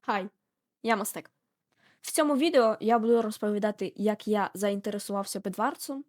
Хай, я Мастек. В цьому відео я буду розповідати, як я заінтересувався Бедварсом,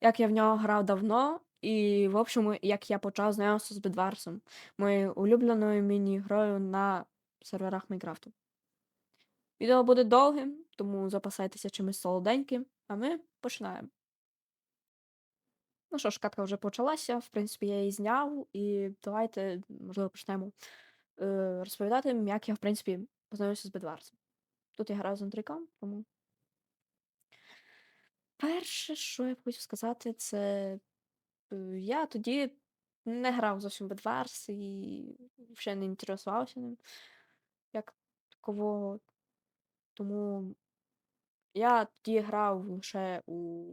як я в нього грав давно, і, в общем, як я почав знайомитися з Бедварсом, моєю улюбленою міні-грою на серверах Майнкрафту. Відео буде довгим, тому запасайтеся чимось солоденьким, а ми починаємо. Ну що ж, катка вже почалася, в принципі, я її зняв, і давайте, можливо, почнемо е, розповідати, як я, в принципі, познайомився з Бедварсом. Тут я граю з Андрійком, тому. Перше, що я хочу сказати, це е, я тоді не грав зовсім Bedwars і ще не інтересувався ним як такового. Тому я тоді грав лише у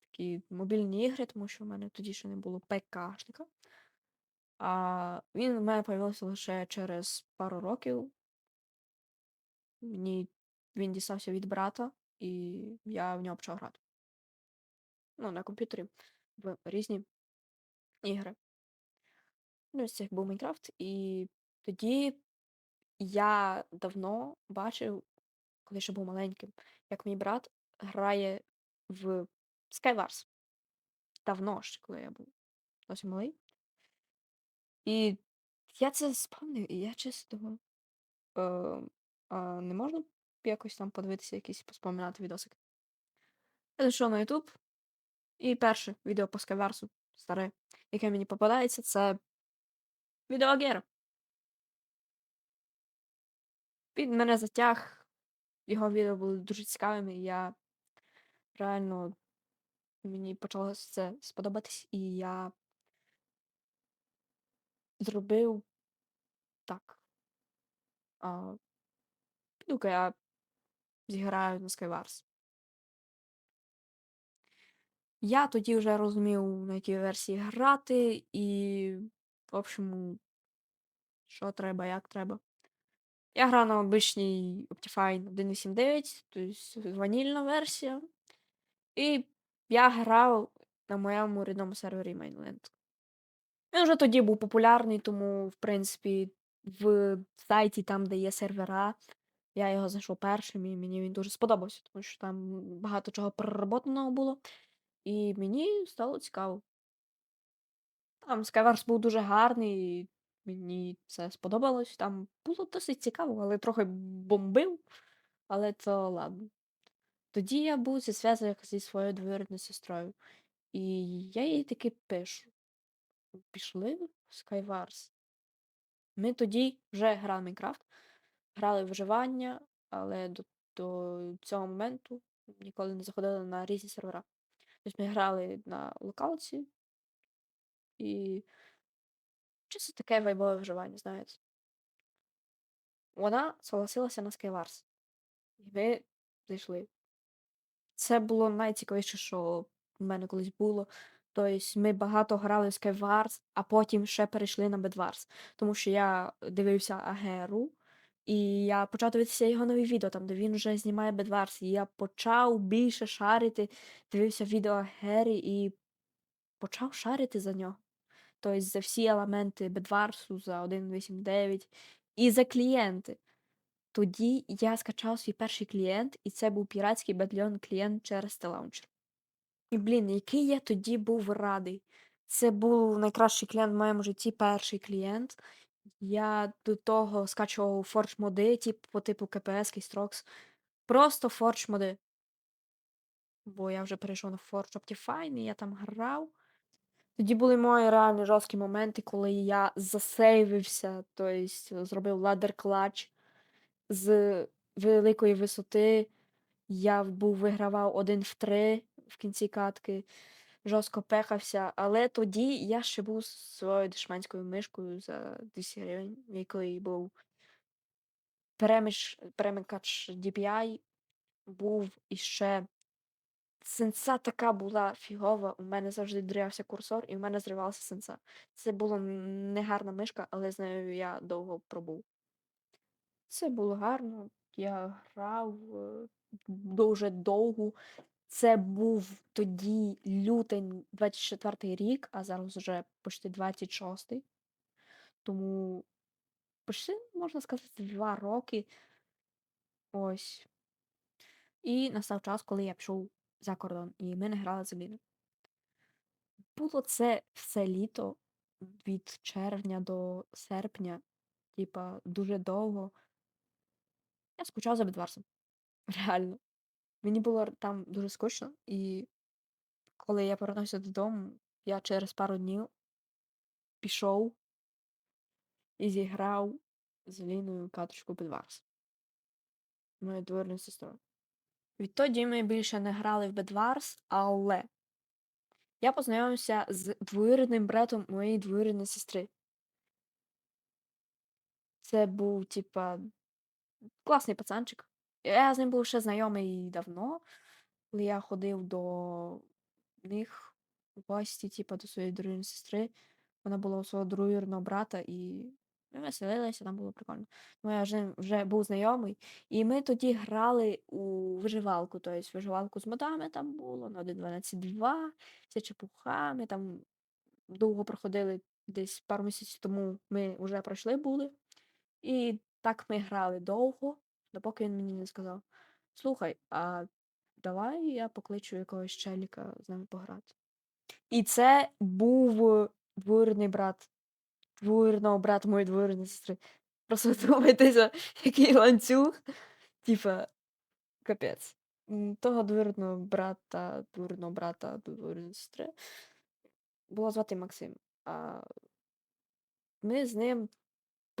такі мобільні ігри, тому що в мене тоді ще не було ПКшника. А він в мене з'явився лише через пару років. Мені він дістався від брата, і я в нього почав грати. Ну, на комп'ютері в різні ігри. Ну, з цих був Майнкрафт, і тоді я давно бачив, коли ще був маленьким, як мій брат грає в Skywars. Давно ще, коли я був зовсім малий. І я це спомнив, і я думав, е, не можна якось там подивитися, якісь поспоминати відосики. Я зайшов на YouTube, і перше відео по Skywars, старе, яке мені попадається, це відео Гера. Він мене затяг, його відео були дуже цікавими, і я реально мені почало це сподобатись, і я зробив так. Піду-ка я зіграю на Skywars. Я тоді вже розумів, на якій версії грати, і, в общем, що треба, як треба. Я грав на обичній Optifine 1.8.9, тобто ванільна версія. І я грав на моєму рідному сервері Mainland. Він вже тоді був популярний, тому, в принципі, в сайті, там, де є сервера, я його знайшов першим, і мені він дуже сподобався, тому що там багато чого переработаного було. І мені стало цікаво. Там Skywars був дуже гарний, і мені це сподобалось. Там було досить цікаво, але трохи бомбив, але то ладно. Тоді я був зі зв'язок зі своєю двоюрідною сестрою. І я їй таки пишу: пішли в Skywars. Ми тоді вже грали Майнкрафт, грали виживання, але до, до цього моменту ніколи не заходили на різні сервера. Тобто ми грали на локалці і чисто таке вайбове виживання, знаєте. Вона согласилася на Skywars. І ми зайшли. Це було найцікавіше, що в мене колись було. Тобто ми багато грали в Skywars, а потім ще перейшли на Bedwars. Тому що я дивився Агеру, і я почав дивитися його нові відео, там, де він вже знімає Bedwars. І я почав більше шарити, дивився відео Агері і почав шарити за нього. Тобто за всі елементи Bedwars, за 1.8.9 і за клієнти. Тоді я скачав свій перший клієнт, і це був піратський батальйон клієнт через Телаунчер. І, блін, який я тоді був радий. Це був найкращий клієнт в моєму житті, перший клієнт. Я до того скачував форч моди, типу, по типу КПС, Кейстрокс. Просто форч моди. Бо я вже перейшов на Forge Optifine, і я там грав. Тоді були мої реально жорсткі моменти, коли я засейвився, тобто зробив ладер клач з великої висоти. Я був вигравав один в три в кінці катки, жорстко пехався, але тоді я ще був своєю дешманською мишкою за 200 гривень, якої був переміж, перемикач DPI, був іще. Сенса така була фігова, у мене завжди дрявся курсор, і в мене зривався сенса. Це була негарна мишка, але з нею я довго пробув. Це було гарно. Я грав е, дуже довго. Це був тоді лютень 24 рік, а зараз вже почти 26-й. Тому почти, можна сказати, два роки Ось. І настав час, коли я пішов за кордон, і ми не грали з Аліною. Було це все літо від червня до серпня, типа, дуже довго. Я скучав за Бедварсом. Реально. Мені було там дуже скучно, і коли я повернувся додому, я через пару днів пішов і зіграв з Ліною каточку Бедварс. Моєю двоюрідною сестрою. Відтоді ми більше не грали в Бедварс, але я познайомився з двоюрідним братом моєї двоюрідної сестри. Це був, типа, класний пацанчик. Я з ним був ще знайомий давно, коли я ходив до них в гості, типа, до своєї другої сестри. Вона була у свого двоюрідного брата, і ми веселилися, там було прикольно. Ну, я вже, вже був знайомий, і ми тоді грали у виживалку. Тобто виживалку з модами там було на 1.12.2, вся чепуха. Ми там довго проходили десь пару місяців тому ми вже пройшли були. І так ми грали довго, допоки він мені не сказав: Слухай, а давай я покличу якогось челіка з нами пограти. І це був двоюрідний брат, двоюрідного брата моєї двоюрідної сестри. Просто вдумайтеся, який ланцюг. Типа, капець. Того двоюрідного брата, двоюрідного брата, двоюрідної сестри було звати Максим. А ми з ним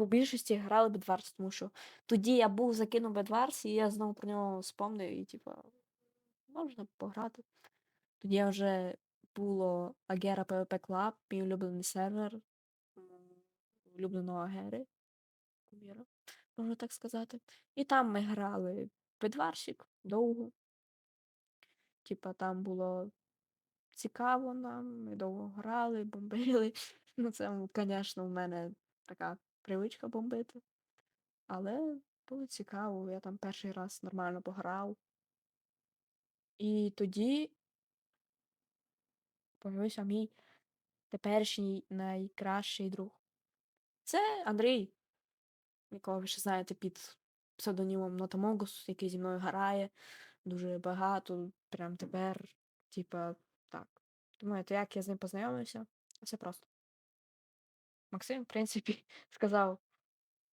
по більшості грали Бедварс, тому що тоді я був закинув Бедварс, і я знову про нього спомнив, і типа, можна пограти. Тоді вже було Агера PvP Club, мій улюблений сервер улюбленого Агери, куміра, можна так сказати. І там ми грали Бедварщик довго. Типа там було цікаво нам, ми довго грали, бомбили. Ну, це, звісно, в мене така привичка бомбити. Але було цікаво, я там перший раз нормально пограв. І тоді появився мій теперішній найкращий друг. Це Андрій, якого ви ще знаєте під псевдонімом Нотамогус, який зі мною грає дуже багато. Прям тепер, типа, так. Думаєте, як я з ним познайомився? Все просто. Максим, в принципі, сказав,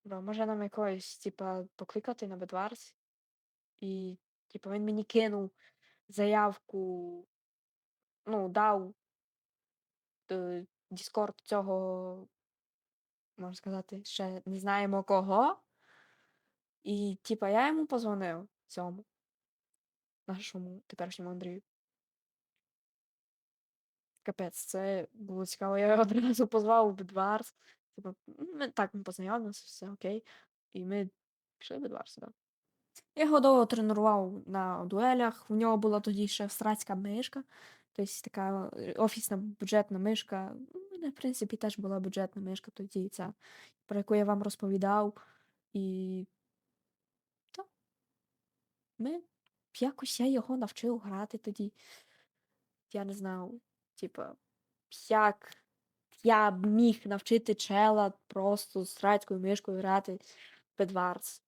«Бро, може нам якогось, типа, покликати на Бедварс. І, типа, він мені кинув заявку, ну, дав е, Discord цього, можна сказати, ще не знаємо кого. І, типа, я йому позвонив цьому, нашому теперішньому Андрію. Капець, це було цікаво. Я його одразу позвав у Бедварс. Типа, ну, ми так ми познайомилися, все окей. І ми пішли в Бедварс, так. Я його довго тренував на дуелях. У нього була тоді ще австрійська мишка, тобто така е, офісна бюджетна мишка. У мене, в принципі, теж була бюджетна мишка тоді, ця, про яку я вам розповідав. І так, ми якось я його навчив грати тоді. Я не знав, типа, як я б міг навчити чела просто з австрійською мишкою грати в Бедварс.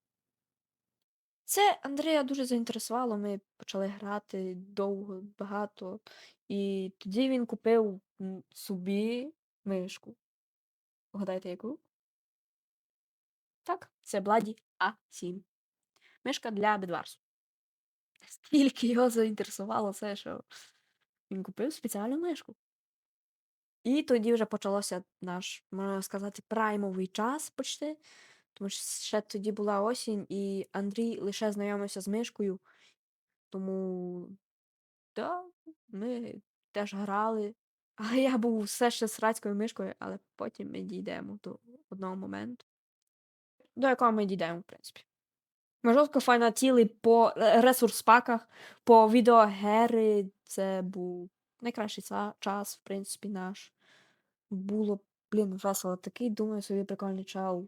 Це Андрія дуже заінтересувало. Ми почали грати довго, багато. І тоді він купив собі мишку. Вгадайте, яку? Так, це Бладі А7. Мишка для Бедварсу. Стільки його заінтересувало це, що він купив спеціальну мишку. І тоді вже почалося наш, можна сказати, праймовий час почти. Тому що ще тоді була осінь, і Андрій лише знайомився з мишкою. Тому да, ми теж грали. Але я був все ще з рацькою мишкою, але потім ми дійдемо до одного моменту. До якого ми дійдемо, в принципі. Ми жорстко фанатіли по е, ресурс-паках, по відеогери. Це був найкращий час, в принципі, наш. Було, блін, весело. Такий, думаю, собі прикольний чел.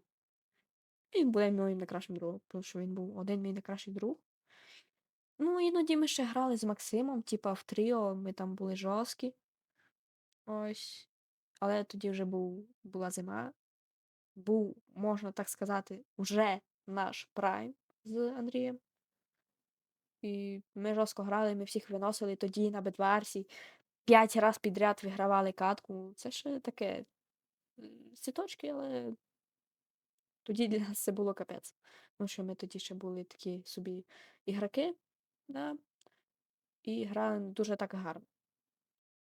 Він буде моїм найкращим другом, тому що він був один мій найкращий друг. Ну, іноді ми ще грали з Максимом, типа в тріо, ми там були жорсткі. Ось. Але тоді вже був, була зима. Був, можна так сказати, вже наш прайм з Андрієм. І ми жорстко грали, ми всіх виносили тоді на Бедварсі. 5 раз підряд вигравали катку. Це ще таке м, цвіточки, але тоді для нас це було капець. Тому що ми тоді ще були такі собі ігроки, да, і грали дуже так гарно.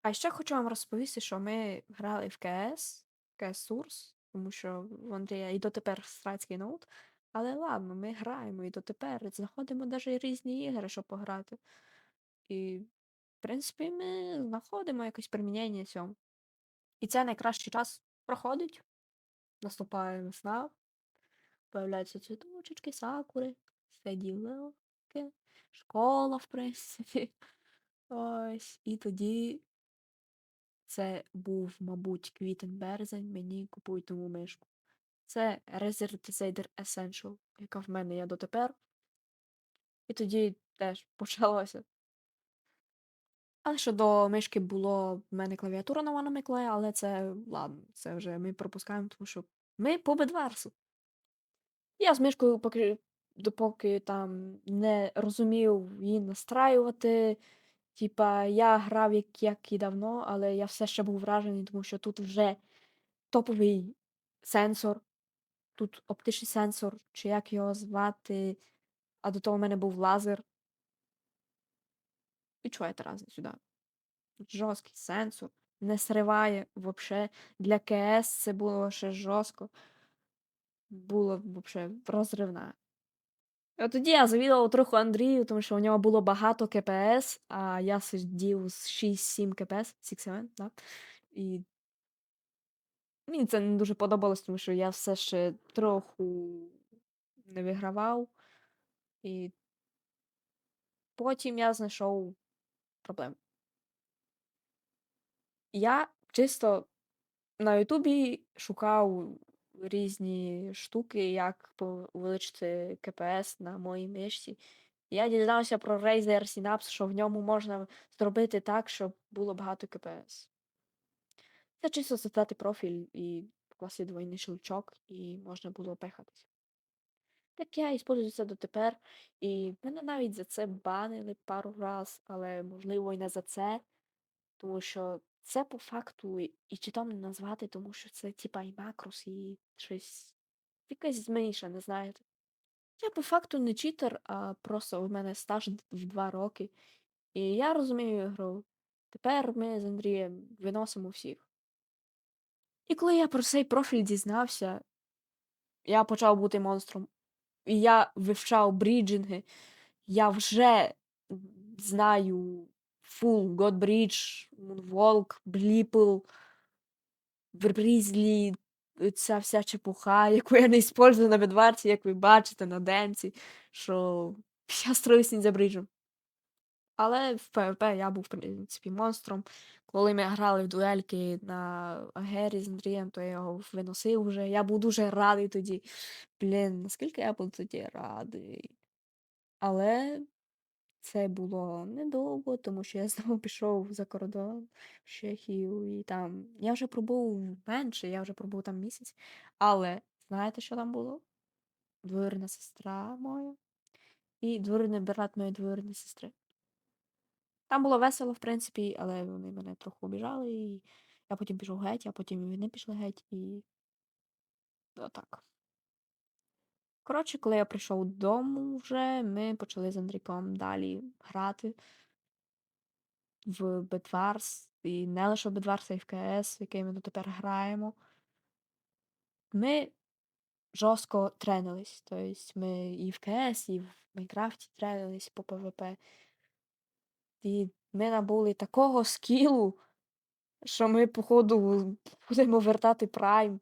А ще хочу вам розповісти, що ми грали в КС, КС Source, тому що в Андрія і дотепер страцький ноут. Але ладно, ми граємо і дотепер знаходимо навіть різні ігри, щоб пограти. І, в принципі, ми знаходимо якесь примінення цьому. І це найкращий час проходить. Наступає весна, появляються цвіточечки, сакури, все діло, школа, в принципі. Ось. І тоді це був, мабуть, квітень-березень, мені купують нову мишку. Це Razer Decider Essential, яка в мене є дотепер. І тоді теж почалося. Але щодо мишки було в мене клавіатура на Миколая, але це ладно, це вже ми пропускаємо, тому що ми по бедверсу. Я з мишкою поки допоки там не розумів її настраювати. Типа, я грав як, як і давно, але я все ще був вражений, тому що тут вже топовий сенсор, тут оптичний сенсор, чи як його звати, а до того в мене був лазер. Відчуваєте разницю, да. Жорсткий сенсор, не сриває взагалі. Для КС це було ще жорстко. Було взагалі розривне. І от тоді я завідував трохи Андрію, тому що у нього було багато КПС, а я сидів з 6-7 КПС, 6-7, да? І мені це не дуже подобалось, тому що я все ще трохи не вигравав. І потім я знайшов проблему. Я чисто на Ютубі шукав різні штуки, як повеличити КПС на моїй мишці. Я дізнався про Razer Synapse, що в ньому можна зробити так, щоб було багато КПС. Це чисто задати профіль і покласти двойний щелчок, і можна було пехатися. Так я іспользую це дотепер, і мене навіть за це банили пару раз, але можливо і не за це, тому що це по факту і читом не назвати, тому що це типа і макрос, і щось якесь змішане, знаєте. Я по факту не читер, а просто у мене стаж в два роки. І я розумію гру. Тепер ми з Андрієм виносимо всіх. І коли я про цей профіль дізнався, я почав бути монстром. І я вивчав бріджинги. Я вже знаю Full, Godbridge, Moonwalk, Blipple, Брізлі, ця вся чепуха, яку я не использую на Бедварці, як ви бачите на денці, що я строюсь за бриджем. Але в PvP я був, в принципі, монстром. Коли ми грали в дуельки на Агері з Андрієм, то я його виносив вже. Я був дуже радий тоді. Блін, наскільки я був тоді радий. Але це було недовго, тому що я знову пішов за кордон в Чехію, і там я вже пробув менше, я вже пробув там місяць. Але знаєте, що там було? Двоюрідна сестра моя і двоюрідний брат моєї двоюрідної сестри. Там було весело, в принципі, але вони мене трохи обіжали, і я потім пішов геть, а потім і вони пішли геть, і отак. Коротше, коли я прийшов додому вже, ми почали з Андрійком далі грати в Бедварс, і не лише в Бедварс, а й в КС, в який ми дотепер граємо. Ми жорстко тренились. Тобто ми і в КС, і в Майнкрафті тренились по ПВП. І ми набули такого скілу, що ми, походу, будемо вертати Прайм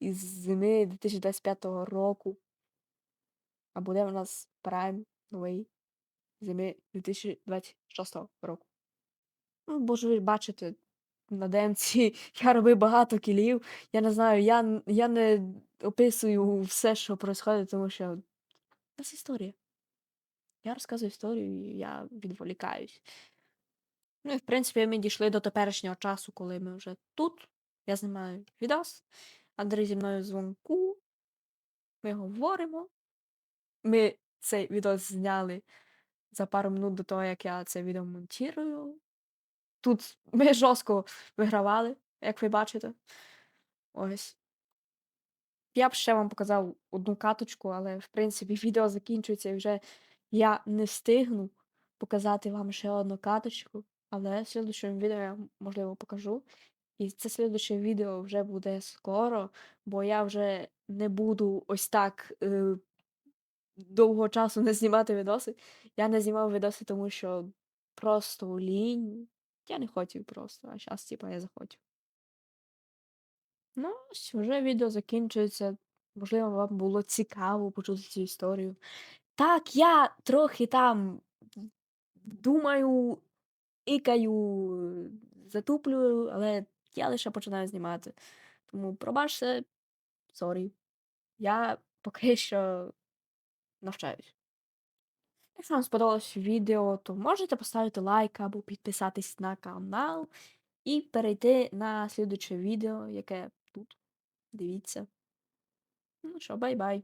із зими 2025 року. А буде в нас Прайм новий зими 2026 року. Ну, бо ж ви бачите, на демці я робив багато кілів. Я не знаю, я, я не описую все, що відбувається, тому що це історія. Я розказую історію, і я відволікаюсь. Ну і в принципі ми дійшли до теперішнього часу, коли ми вже тут. Я знімаю відос. Андрій зі мною дзвонку. Ми говоримо. Ми цей відос зняли за пару минут до того, як я це відео монтірую. Тут ми жорстко вигравали, як ви бачите. Ось. Я б ще вам показав одну каточку, але в принципі відео закінчується і вже я не встигну показати вам ще одну каточку, але в слідчому відео я, можливо, покажу. І це слідуюче відео вже буде скоро, бо я вже не буду ось так е, довго часу не знімати відоси. Я не знімав відоси, тому що просто лінь. Я не хотів просто, а зараз, типа, я захотів. Ну, ось вже відео закінчується. Можливо, вам було цікаво почути цю історію. Так, я трохи там думаю, ікаю, затуплюю, але я лише починаю знімати. Тому пробачте, сорі. Я поки що навчаюсь. Якщо вам сподобалось відео, то можете поставити лайк або підписатись на канал і перейти на слідуче відео, яке тут. Дивіться. Ну що, бай-бай.